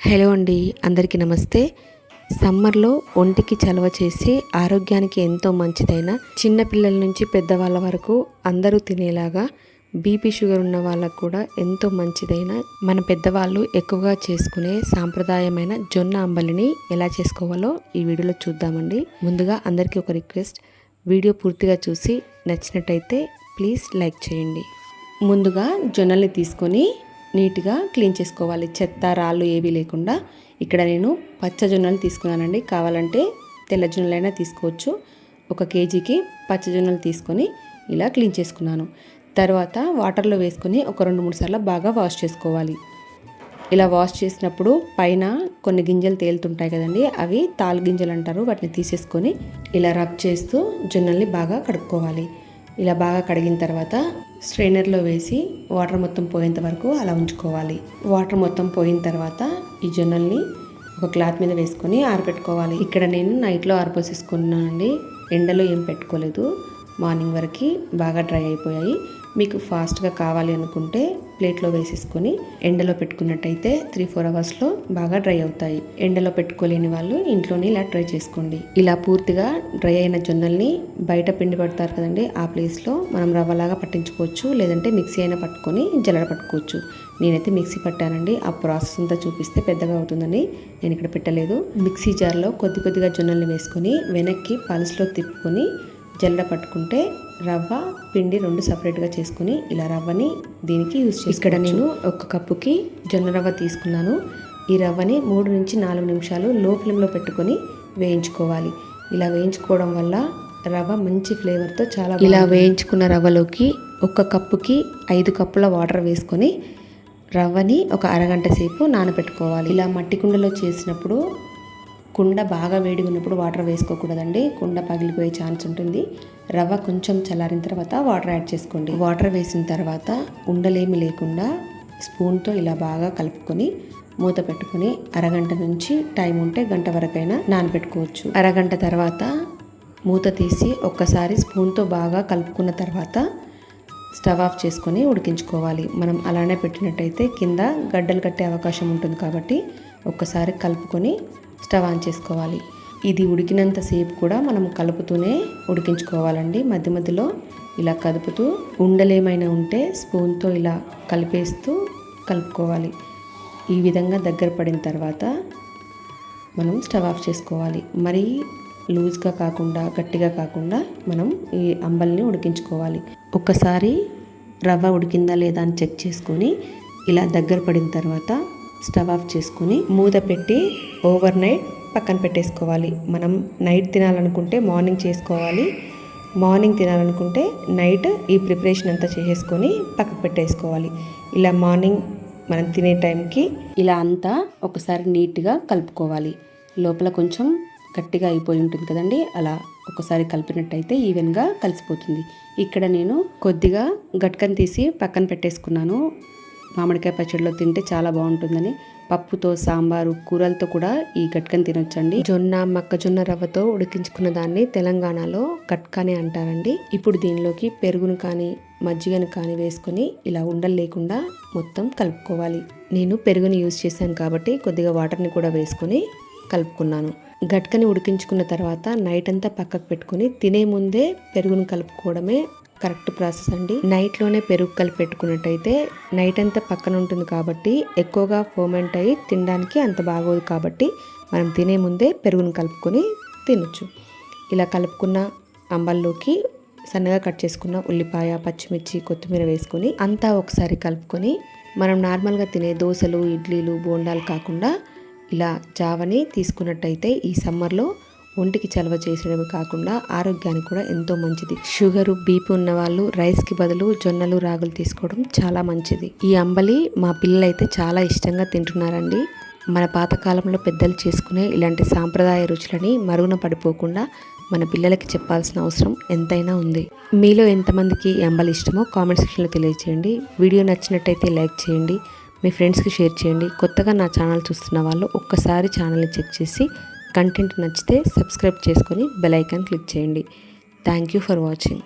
Hello అండి అందరికీ నమస్తే. సమ్మర్లో ఒంటికి చలవ చేసి ఆరోగ్యానికి ఎంతో మంచిదైన చిన్నపిల్లల నుంచి పెద్దవాళ్ళ వరకు అందరూ తినేలాగా బీపీ షుగర్ ఉన్న వాళ్ళకు కూడా ఎంతో మంచిదైన మన పెద్దవాళ్ళు ఎక్కువగా చేసుకునే సాంప్రదాయమైన జొన్న అంబలిని ఎలా చేసుకోవాలో ఈ వీడియోలో చూద్దామండి. ముందుగా అందరికీ ఒక రిక్వెస్ట్ వీడియో పూర్తిగా చూసి నచ్చినట్టయితే ప్లీజ్ లైక్ చేయండి. ముందుగా జొన్నల్ని తీసుకొని నీట్గా క్లీన్ చేసుకోవాలి. చెత్త రాళ్ళు ఏవి లేకుండా. ఇక్కడ నేను పచ్చ జొన్నలు తీసుకున్నానండి. కావాలంటే తెల్ల జొన్నలైనా తీసుకోవచ్చు. ఒక కేజీకి పచ్చ జొన్నలు తీసుకొని ఇలా క్లీన్ చేసుకున్నాను. తర్వాత వాటర్లో వేసుకొని ఒక రెండు మూడు సార్లు బాగా వాష్ చేసుకోవాలి. ఇలా వాష్ చేసినప్పుడు పైన కొన్ని గింజలు తేలుతుంటాయి కదండి. అవి తాలు గింజలు అంటారు. వాటిని తీసేసుకొని ఇలా రబ్ చేస్తూ జొన్నల్ని బాగా కడుక్కోవాలి. ఇలా బాగా కడిగిన తర్వాత స్ట్రైనర్లో వేసి వాటర్ మొత్తం పోయేంత వరకు అలా ఉంచుకోవాలి. వాటర్ మొత్తం పోయిన తర్వాత ఈ జొన్నల్ని ఒక క్లాత్ మీద వేసుకొని ఆరబెట్టుకోవాలి. ఇక్కడ నేను నైట్లో ఆరపోసేసుకున్నానండి ఎండలో ఏం పెట్టుకోలేదు. మార్నింగ్ వరకు బాగా డ్రై అయిపోయాయి. మీకు ఫాస్ట్గా కావాలి అనుకుంటే ప్లేట్లో వేసేసుకొని ఎండలో పెట్టుకున్నట్టయితే త్రీ ఫోర్ అవర్స్లో బాగా డ్రై అవుతాయి. ఎండలో పెట్టుకోలేని వాళ్ళు ఇంట్లోనే ఇలా ట్రై చేసుకోండి. ఇలా పూర్తిగా డ్రై అయిన జొన్నల్ని బయట పిండి పడతారు కదండి ఆ ప్లేస్లో మనం రవ్వలాగా పట్టించుకోవచ్చు లేదంటే మిక్సీ అయినా పట్టుకొని జల్లడ పట్టుకోవచ్చు. నేనైతే మిక్సీ పట్టానండి. ఆ ప్రాసెస్ అంతా చూపిస్తే పెద్దగా అవుతుందని నేను ఇక్కడ పెట్టలేదు. మిక్సీ జార్లో కొద్ది కొద్దిగా జొన్నల్ని వేసుకొని వెనక్కి పల్స్లో తిప్పుకొని జల్లడ పట్టుకుంటే రవ్వ పిండి రెండు సపరేట్గా చేసుకుని ఇలా రవ్వని దీనికి యూజ్ చేసి ఇక్కడ నేను ఒక కప్పుకి జొన్న రవ్వ తీసుకున్నాను. ఈ రవ్వని మూడు నుంచి నాలుగు నిమిషాలు లో ఫ్లేమ్లో పెట్టుకొని వేయించుకోవాలి. ఇలా వేయించుకోవడం వల్ల రవ్వ మంచి ఫ్లేవర్తో చాలా ఇలా వేయించుకున్న రవ్వలోకి ఒక కప్పుకి ఐదు కప్పుల వాటర్ వేసుకొని రవ్వని ఒక అరగంట సేపు నానబెట్టుకోవాలి. ఇలా మట్టి కుండలో చేసినప్పుడు కుండ బాగా వేడిగా ఉన్నప్పుడు వాటర్ వేసుకోకూడదండి. కుండ పగిలిపోయే ఛాన్స్ ఉంటుంది. రవ్వ కొంచెం చల్లారిన తర్వాత వాటర్ యాడ్ చేసుకోండి. వాటర్ వేసిన తర్వాత ఉండలేమి లేకుండా స్పూన్తో ఇలా బాగా కలుపుకొని మూత పెట్టుకొని అరగంట నుంచి టైం ఉంటే గంట వరకైనా నానబెట్టుకోవచ్చు. అరగంట తర్వాత మూత తీసి ఒక్కసారి స్పూన్తో బాగా కలుపుకున్న తర్వాత స్టవ్ ఆఫ్ చేసుకొని ఉడికించుకోవాలి. మనం అలానే పెట్టినట్టయితే కింద గడ్డలు కట్టే అవకాశం ఉంటుంది కాబట్టి ఒక్కసారి కలుపుకొని స్టవ్ ఆన్ చేసుకోవాలి. ఇది ఉడికినంతసేపు కూడా మనం కలుపుతూనే ఉడికించుకోవాలండి. మధ్య మధ్యలో ఇలా కదుపుతూ ఉండలేమైనా ఉంటే స్పూన్తో ఇలా కలిపేస్తూ కలుపుకోవాలి. ఈ విధంగా దగ్గర పడిన తర్వాత మనం స్టవ్ ఆఫ్ చేసుకోవాలి. మరీ లూజ్గా కాకుండా గట్టిగా కాకుండా మనం ఈ అంబల్ని ఉడికించుకోవాలి. ఒక్కసారి రవ్వ ఉడికిందా లేదా అని చెక్ చేసుకొని ఇలా దగ్గర పడిన తర్వాత స్టవ్ ఆఫ్ చేసుకుని మూత పెట్టి ఓవర్ నైట్ పక్కన పెట్టేసుకోవాలి. మనం నైట్ తినాలనుకుంటే మార్నింగ్ చేసుకోవాలి. మార్నింగ్ తినాలనుకుంటే నైట్ ఈ ప్రిపరేషన్ అంతా చేసేసుకొని పక్కకు పెట్టేసుకోవాలి. ఇలా మార్నింగ్ మనం తినే టైంకి ఇలా అంతా ఒకసారి నీట్గా కలుపుకోవాలి. లోపల కొంచెం గట్టిగా అయిపోయి ఉంటుంది కదండి అలా ఒకసారి కలిపినట్టయితే ఈవెన్గా కలిసిపోతుంది. ఇక్కడ నేను కొద్దిగా గట్కని తీసి పక్కన పెట్టేసుకున్నాను. మామిడికాయ పచ్చడిలో తింటే చాలా బాగుంటుందని పప్పుతో సాంబారు కూరలతో కూడా ఈ గట్కని తినొచ్చండి. జొన్న మొక్కజొన్న రవ్వతో ఉడికించుకున్న దాన్ని తెలంగాణలో గట్కానే అంటారండి. ఇప్పుడు దీనిలోకి పెరుగును కానీ మజ్జిగను కానీ వేసుకొని ఇలా ఉండలు లేకుండా మొత్తం కలుపుకోవాలి. నేను పెరుగుని యూజ్ చేశాను కాబట్టి కొద్దిగా వాటర్ని కూడా వేసుకొని కలుపుకున్నాను. గట్కని ఉడికించుకున్న తర్వాత నైట్ అంతా పక్కకు పెట్టుకుని తినే ముందే పెరుగును కలుపుకోవడమే కరెక్ట్ ప్రాసెస్ అండి. నైట్లోనే పెరుగు కలిపి పెట్టుకున్నట్టయితే నైట్ అంతా పక్కన ఉంటుంది కాబట్టి ఎక్కువగా ఫోమెంట్ అయ్యి తినడానికి అంత బాగోదు కాబట్టి మనం తినే ముందే పెరుగును కలుపుకొని తినొచ్చు. ఇలా కలుపుకున్న అంబల్లోకి సన్నగా కట్ చేసుకున్న ఉల్లిపాయ పచ్చిమిర్చి కొత్తిమీర వేసుకొని అంతా ఒకసారి కలుపుకొని మనం నార్మల్గా తినే దోశలు ఇడ్లీలు బోండాలు కాకుండా ఇలా జావని తీసుకున్నట్టయితే ఈ సమ్మర్లో ఒంటికి చలవ చేసడమే కాకుండా ఆరోగ్యానికి కూడా ఎంతో మంచిది. షుగరు బీపీ ఉన్న వాళ్ళు రైస్కి బదులు జొన్నలు రాగులు తీసుకోవడం చాలా మంచిది. ఈ అంబలి మా పిల్లలైతే చాలా ఇష్టంగా తింటున్నారండి. మన పాతకాలంలో పెద్దలు చేసుకునే ఇలాంటి సాంప్రదాయ రుచులని మరుగున పడిపోకుండా మన పిల్లలకి చెప్పాల్సిన అవసరం ఎంతైనా ఉంది. మీలో ఎంతమందికి ఈ అంబలి ఇష్టమో కామెంట్ సెక్షన్లో తెలియజేయండి వీడియో నచ్చినట్టయితే లైక్ చేయండి. మీ ఫ్రెండ్స్కి షేర్ చేయండి. కొత్తగా నా ఛానల్ చూస్తున్న వాళ్ళు ఒక్కసారి ఛానల్ని చెక్ చేసి కంటెంట్ నచ్చితే సబ్స్క్రైబ్ చేసుకొని బెల్ ఐకాన్ క్లిక్ చేయండి. Thank you for watching